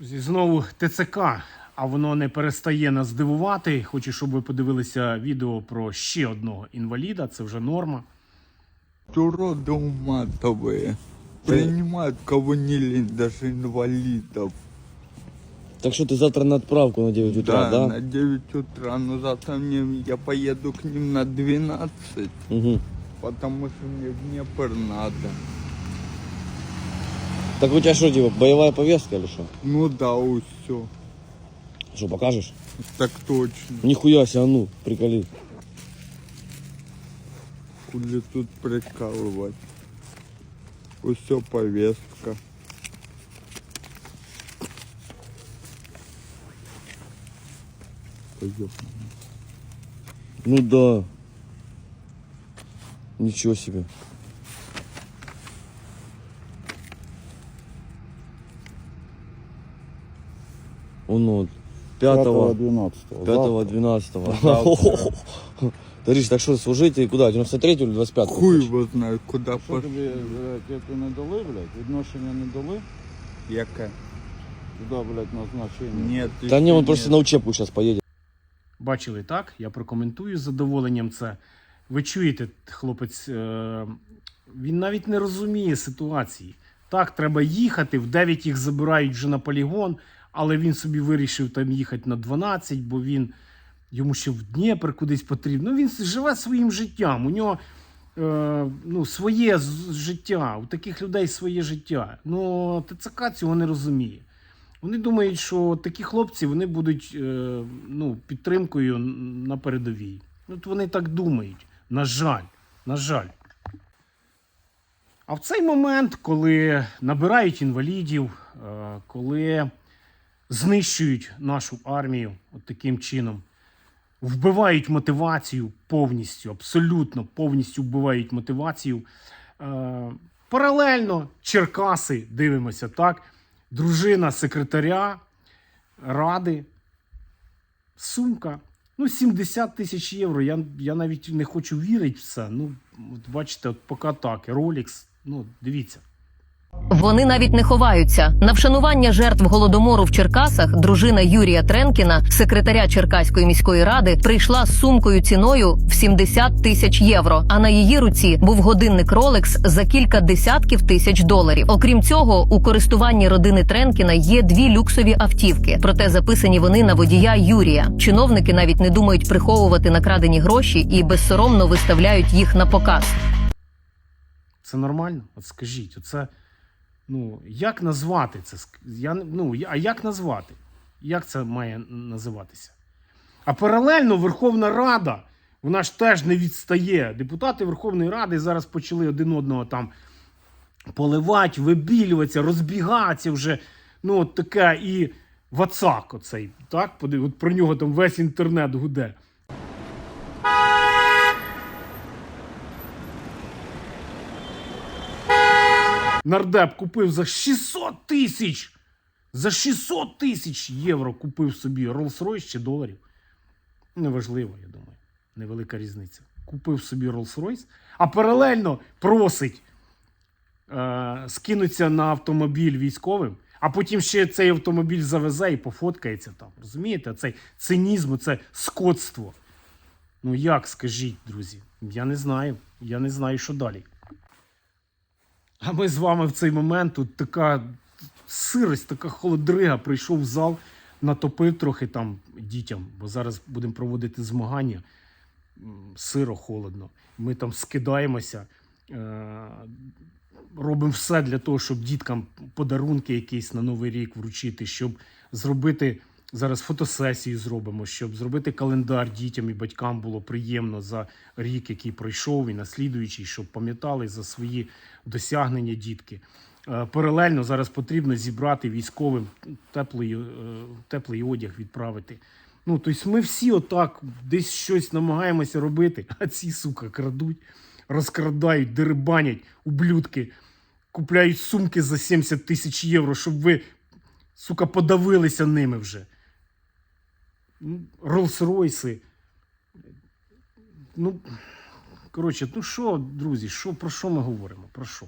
Зі- Знову ТЦК, а воно не перестає нас дивувати. Хочу, щоб ви подивилися відео про ще одного інваліда. Це вже норма. Уроды уматовые. Принимают кого не лень, даже инвалидов. Так что ты завтра на отправку на 9 утра, да? на 9 утра, но завтра мне, я поеду к ним на 12, Угу. потому что мне в Днепр надо. Так у тебя что, типа, боевая повестка или что? Ну да, все. Что, покажешь? Так точно. Нихуя себе, а ну, приколи. Хули тут прикалывать. Все повестка. Пойдем. Ну да. Ничего себе. Он вот 5 12 5 12 Тариш, так что служить и куда? 93 или 25 Хуй его знает, куда Що тобі, блядь, як не дали, блядь, відношення не дали? Яка? Туди, блядь, назначення. Нет. Да не, еще он просто на учебку сейчас поедет. Бачили так? Я прокоментую з задоволенням це. Ви чуєте, хлопець, е, він навіть не розуміє ситуації. Так, треба їхати, в 9 їх забирають вже на полігон, але він собі вирішив там їхати на 12, бо він йому ще в Дніпр кудись потрібно. Ну, він живе своїм життям. У нього е, ну, своє життя, у таких людей своє життя. Ну, ТЦК цього не розуміє. Вони думають, що такі хлопці вони будуть е, ну, підтримкою на передовій. От вони так думають. На жаль, на жаль. А в цей момент, коли набирають інвалідів, е, коли знищують нашу армію от таким чином, вбивають мотивацію повністю, абсолютно повністю вбивають мотивацію. Е, паралельно Черкаси дивимося, так? Дружина секретаря ради, сумка. Ну, 70 тисяч євро. Я, я навіть не хочу вірити в це. Ну, от бачите, от поки так. Rolex, ну, дивіться. Вони навіть не ховаються. На вшанування жертв голодомору в Черкасах дружина Юрія Тренкіна, секретаря Черкаської міської ради, прийшла з сумкою ціною в 70 тисяч євро. А на її руці був годинник Rolex за кілька десятків тисяч доларів. Окрім цього, у користуванні родини Тренкіна є дві люксові автівки. Проте записані вони на водія Юрія. Чиновники навіть не думають приховувати накрадені гроші і безсоромно виставляють їх на показ. Це нормально? От скажіть, оце, ну, як назвати це? Я, ну, а як назвати? Як це має називатися? А паралельно Верховна Рада, вона ж теж не відстає. Депутати Верховної Ради зараз почали один одного там поливати, вибілюватися, розбігатися вже. Ну, от таке і Вацак оцей, так? От про нього там весь інтернет гуде. Нардеп купив за 600 тисяч. За 600 тисяч євро купив собі Rolls-Royce чи доларів. Неважливо, я думаю. Невелика різниця. Купив собі Rolls-Royce, а паралельно просить е, скинуться на автомобіль військовим, а потім ще цей автомобіль завезе і пофоткається там. Розумієте? Цей цинізм, це скотство. Ну як скажіть, друзі? Я не знаю. Я не знаю, що далі. А ми з вами в цей момент тут така сирость, така холодрига. Прийшов в зал, натопив трохи там дітям, бо зараз будемо проводити змагання. Сиро, холодно. Ми там скидаємося, е- робимо все для того, щоб діткам подарунки якісь на Новий рік вручити, щоб зробити. Зараз фотосесію зробимо, щоб зробити календар дітям і батькам було приємно за рік, який пройшов, і наслідуючий, щоб пам'ятали за свої досягнення дітки. Е, Паралельно зараз потрібно зібрати військовим теплий, е, теплий одяг, відправити. Ну, тобто ми всі отак десь щось намагаємося робити, а ці сука крадуть, розкрадають, дерибанять, ублюдки, купляють сумки за 70 тисяч євро, щоб ви, сука, подавилися ними вже. Роллс-Ройси. Ну, коротше, ну що, друзі, що, про що ми говоримо? Про що?